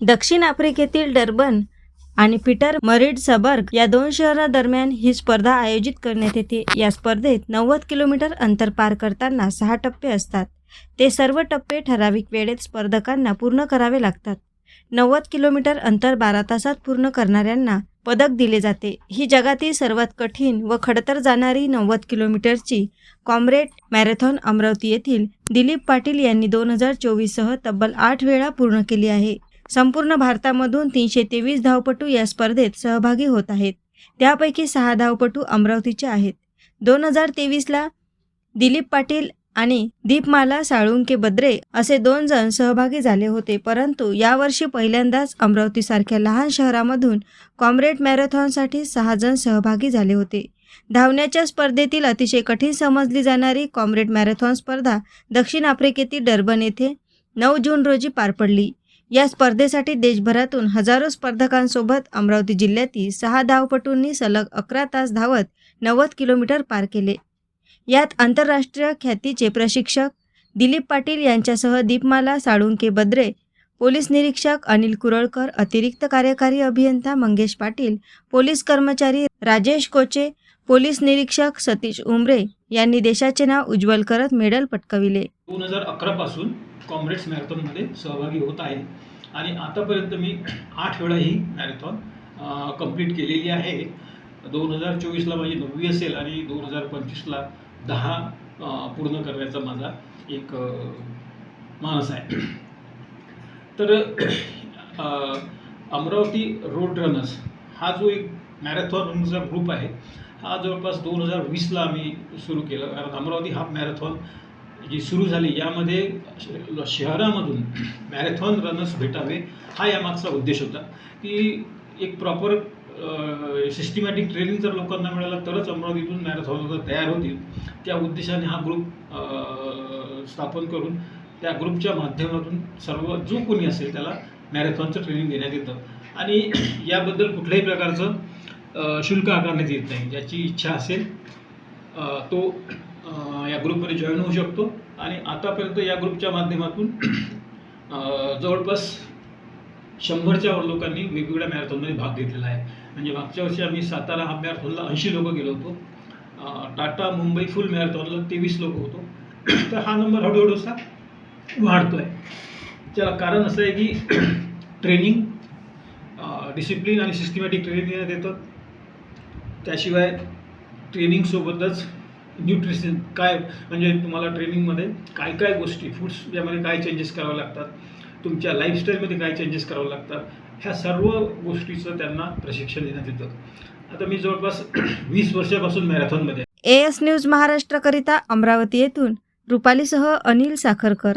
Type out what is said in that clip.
दक्षिण आफ्रिकेतील डर्बन आणि पीटर मरिड सबर्ग या दोन शहरादरम्यान ही स्पर्धा आयोजित करण्यात येते. या स्पर्धेत नव्वद किलोमीटर अंतर पार करताना सहा टप्पे असतात. ते सर्व टप्पे ठराविक वेळेत स्पर्धकांना पूर्ण करावे लागतात. नव्वद किलोमीटर अंतर बारा तासात पूर्ण करणाऱ्यांना पदक दिले जाते. ही जगातील सर्वात कठीण व खडतर जाणारी नव्वद किलोमीटरची कॉम्रेड मॅरेथॉन अमरावती येथील दिलीप पाटील यांनी दोन हजार चोवीससह तब्बल आठ वेळा पूर्ण केली आहे. संपूर्ण भारतामधून तीनशे तेवीस धावपटू या स्पर्धेत सहभागी होत आहेत. त्यापैकी सहा धावपटू अमरावतीचे आहेत. दोन हजार तेवीसला दिलीप पाटील आणि दीपमाला साळुंके बद्रे असे दोन जण सहभागी झाले होते. परंतु यावर्षी पहिल्यांदाच अमरावतीसारख्या लहान शहरामधून कॉम्रेड मॅरेथॉनसाठी सहा जण सहभागी झाले होते. धावण्याच्या स्पर्धेतील अतिशय कठीण समजली जाणारी कॉम्रेड मॅरेथॉन स्पर्धा दक्षिण आफ्रिकेतील डर्बन येथे नऊ जून रोजी पार पडली. या स्पर्धेसाठी देशभरातून हजारो स्पर्धकांसोबत अमरावती जिल्ह्यातील सहा धावपटूंनी सलग अकरा तास धावत नव्वद किलोमीटर पार केले. यात आंतरराष्ट्रीय ख्यातीचे प्रशिक्षक दिलीप पाटील यांच्यासह दीपमाला साळुंके बद्रे पोलीस निरीक्षक अनिल कुरळकर अतिरिक्त कार्यकारी अभियंता मंगेश पाटील पोलीस कर्मचारी राजेश कोचे पोलीस निरीक्षक सतीश उमरे यांनी देशाचे नाव उज्ज्वल करत मेडल पटकविले. दोन हजार अकरापासून कॉम्रेड्स मॅरेथॉनमध्ये सहभागी होत आहे. आणि आतापर्यंत मी आठ वेळा ही मॅरेथॉन कंप्लीट केलेली आहे. दोन हजार चोवीसला माझी नववी असेल आणि दोन हजार पंचवीसला दहा पूर्ण करण्याचा माझा एक मानस आहे. तर अमरावती रोड रनर्स हा जो एक मॅरेथॉनचा ग्रुप आहे हा जवळपास दोन हजार वीसला आम्ही सुरू केलं. कारण अमरावती हा मॅरेथॉन जी सुरू झाली यामध्ये श- शहरामधून मॅरेथॉन रनर्स भेटावे हा यामागचा उद्देश होता. की एक प्रॉपर सिस्टमॅटिक ट्रेनिंग जर लोकांना मिळालं तरच अमरावतीतून मॅरेथॉन तयार होतील. त्या उद्देशाने हा ग्रुप स्थापन करून त्या ग्रुपच्या माध्यमातून सर्व जो कोणी असेल त्याला मॅरेथॉनचं ट्रेनिंग देण्यात येतं. आणि याबद्दल कुठल्याही प्रकारचं शुल्क आकारण्यात येत नाही. ज्याची इच्छा असेल तो या ग्रुपमध्ये जॉईन होऊ शकतो. आणि आतापर्यंत या ग्रुपच्या माध्यमातून जवळपास शंभरच्या वर लोकांनी वेगवेगळ्या मॅरेथॉनमध्ये भाग घेतलेला आहे. म्हणजे मागच्या वर्षी आम्ही सातारा हा मॅरेथॉनला ऐंशी लोक गेलो होतो. टाटा मुंबई फुल मॅरेथॉनला तेवीस लोक होतो. तर हा नंबर हळूहळू असा वाढतो आहे त्याला कारण असं आहे की ट्रेनिंग डिसिप्लिन आणि सिस्टमॅटिक ट्रेनिंग देण्यात येतं त्याशिवाय ट्रेनिंगसोबतच न्यूट्रिशन काय म्हणजे तुम्हाला ट्रेनिंगमध्ये काय काय गोष्टी फूड्स यामध्ये काय चेंजेस करावे लागतात तुमच्या लाईफस्टाईलमध्ये काय चेंजेस करावे लागतात ह्या सर्व गोष्टीचं त्यांना प्रशिक्षण देण्यात येतं. आता मी जवळपास वीस वर्षापासून मॅरेथॉनमध्ये ए एस न्यूज महाराष्ट्रकरिता अमरावती येथून रुपालीसह अनिल साखरकर.